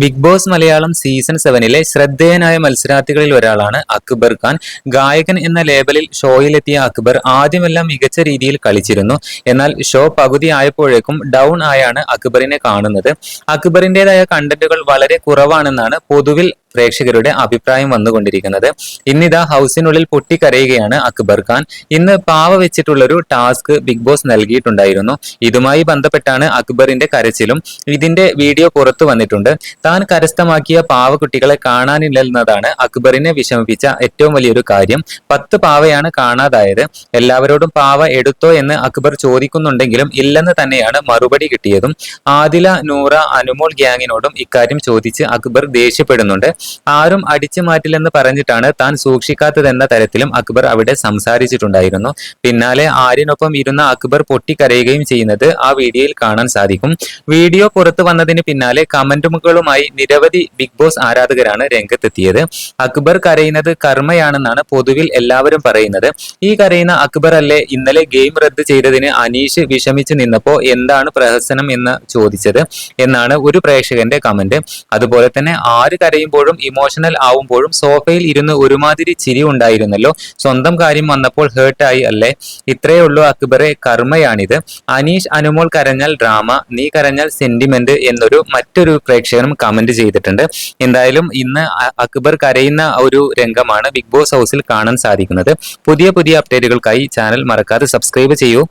Big boss Malayalam season സെവനിലെ ശ്രദ്ധേയനായ മത്സരാർത്ഥികളിൽ ഒരാളാണ് അക്ബർ ഖാൻ. ഗായകൻ എന്ന ലേബലിൽ ഷോയിലെത്തിയ അക്ബർ ആദ്യമെല്ലാം മികച്ച രീതിയിൽ കളിച്ചിരുന്നു. എന്നാൽ ഷോ പകുതി ആയപ്പോഴേക്കും ഡൗൺ ആയാണ് അക്ബറിനെ കാണുന്നത്. അക്ബറിന്റേതായ കണ്ടന്റുകൾ വളരെ കുറവാണെന്നാണ് പൊതുവിൽ പ്രേക്ഷകരുടെ അഭിപ്രായം വന്നുകൊണ്ടിരിക്കുന്നത്. ഇന്നിതാ ഹൗസിനുള്ളിൽ പൊട്ടിക്കരയുകയാണ് അക്ബർ ഖാൻ. ഇന്ന് പാവ വെച്ചിട്ടുള്ളൊരു ടാസ്ക് ബിഗ് ബോസ് നൽകിയിട്ടുണ്ടായിരുന്നു. ഇതുമായി ബന്ധപ്പെട്ടാണ് അക്ബറിന്റെ കരച്ചിലും ഇതിന്റെ വീഡിയോ പുറത്തു വന്നിട്ടുണ്ട്. താൻ കരസ്ഥമാക്കിയ പാവക്കുട്ടികളെ കാണാനില്ലെന്നതാണ് അക്ബറിനെ വിഷമിപ്പിച്ച ഏറ്റവും വലിയൊരു കാര്യം. പത്ത് പാവയാണ് കാണാതായത്. എല്ലാവരോടും പാവ എടുത്തോ എന്ന് അക്ബർ ചോദിക്കുന്നുണ്ടെങ്കിലും ഇല്ലെന്ന് തന്നെയാണ് മറുപടി കിട്ടിയതും. ആദില നൂറ അനുമോൾ ഗ്യാങ്ങിനോടും ഇക്കാര്യം ചോദിച്ച് അക്ബർ ദേഷ്യപ്പെടുന്നുണ്ട്. ആരും അടിച്ചു മാറ്റില്ലെന്ന് പറഞ്ഞിട്ടാണ് താൻ സൂക്ഷിക്കാത്തതെന്ന തരത്തിലും അക്ബർ അവിടെ സംസാരിച്ചിട്ടുണ്ടായിരുന്നു. പിന്നാലെ ആര്യനൊപ്പം ഇരുന്ന അക്ബർ പൊട്ടിക്കരയുകയും ചെയ്യുന്നത് ആ വീഡിയോയിൽ കാണാൻ സാധിക്കും. വീഡിയോ പുറത്തു വന്നതിന് പിന്നാലെ കമന്റുകളുമായി നിരവധി ബിഗ് ബോസ് ആരാധകരാണ് രംഗത്തെത്തിയത്. അക്ബർ കരയുന്നത് കർമ്മയാണെന്നാണ് പൊതുവിൽ എല്ലാവരും പറയുന്നത്. ഈ കരയുന്ന അക്ബർ അല്ലേ ഇന്നലെ ഗെയിം റദ്ദ് ചെയ്തതിന് അനീഷ് വിഷമിച്ചു നിന്നപ്പോ എന്താണ് പ്രഹസനം എന്ന് ചോദിച്ചത്? എന്നാണ് ഒരു പ്രേക്ഷകന്റെ കമന്റ്. അതുപോലെ തന്നെ ആര് കരയുമ്പോഴും ഇമോഷണൽ ആവുമ്പോഴും സോഫയിൽ ഇരുന്ന് ഒരുമാതിരി ചിരി ഉണ്ടായിരുന്നല്ലോ. സ്വന്തം കാര്യം വന്നപ്പോൾ ഹേർട്ടായി അല്ലേ? ഇത്രയേ ഉള്ളൂ അക്ബറെ കർമ്മയാണിത്. അനീഷ് അനുമോൾ കരഞ്ഞാൽ ഡ്രാമ നീ കരഞ്ഞാൽ സെന്റിമെന്റ് എന്നൊരു മറ്റൊരു പ്രേക്ഷകനും കമന്റ് ചെയ്തിട്ടുണ്ട്. എന്തായാലും ഇന്ന് അക്ബർ കരയുന്ന ഒരു രംഗമാണ് ബിഗ് ബോസ് ഹൗസിൽ കാണാൻ സാധിക്കുന്നത്. പുതിയ പുതിയ അപ്ഡേറ്റുകൾക്കായി ചാനൽ മറക്കാതെ സബ്സ്ക്രൈബ് ചെയ്യൂ.